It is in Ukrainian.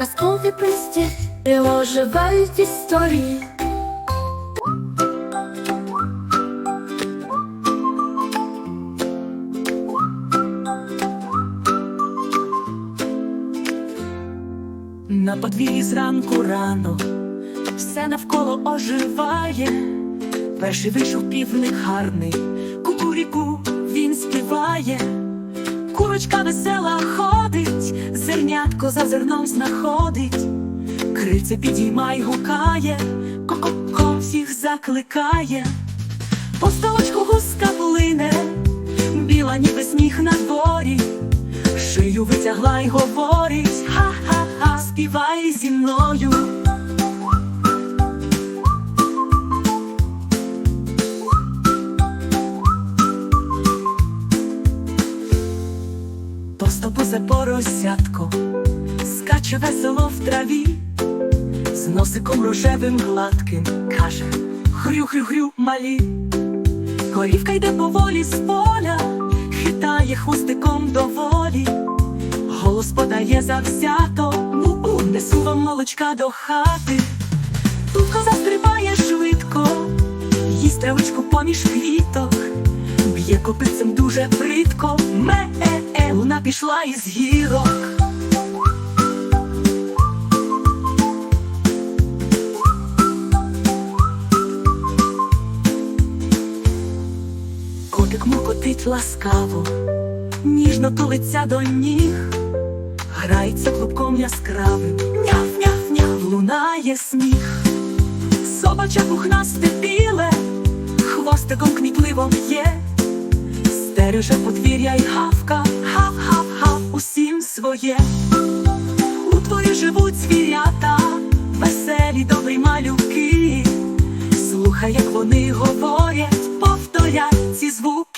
казкові присті, оживають історії. На подвір'ї зранку рано все навколо оживає. Перший вийшов півник гарний, кукуріку він співає, курочка весела ходить, зернятко за зерном знаходить, криця підіймай гукає, ко-ко-ко всіх закликає, по столочку гуска плине, біла ніби сніг на дворі. Шию витягла й говорить, ха-ха-ха, співай зі мною. Товстобузе поросятко, скаче весело в траві, з носиком рожевим гладким, каже хрю-хрю-хрю малі. Корівка йде поволі з поля, хитає хвостиком доволі, голос подає завзято, бу-бу, несу вам молочка до хати. Тут коза стрибає швидко, їсть травичку поміж квіток, б'є копицем дуже притко, ме-е-е, пішла із гірок. Котик муркотить ласкаво, ніжно тулиться до ніг, грається клубком яскравим, няв-няв-няв, лунає сміх, собача пухнасте біле, хвостиком кмітливо б'є, стереже подвір'я й гавка, усім своє, у твої живуть звірята, веселі, добрі малюки, слухай, як вони говорять, повторять ці звуки.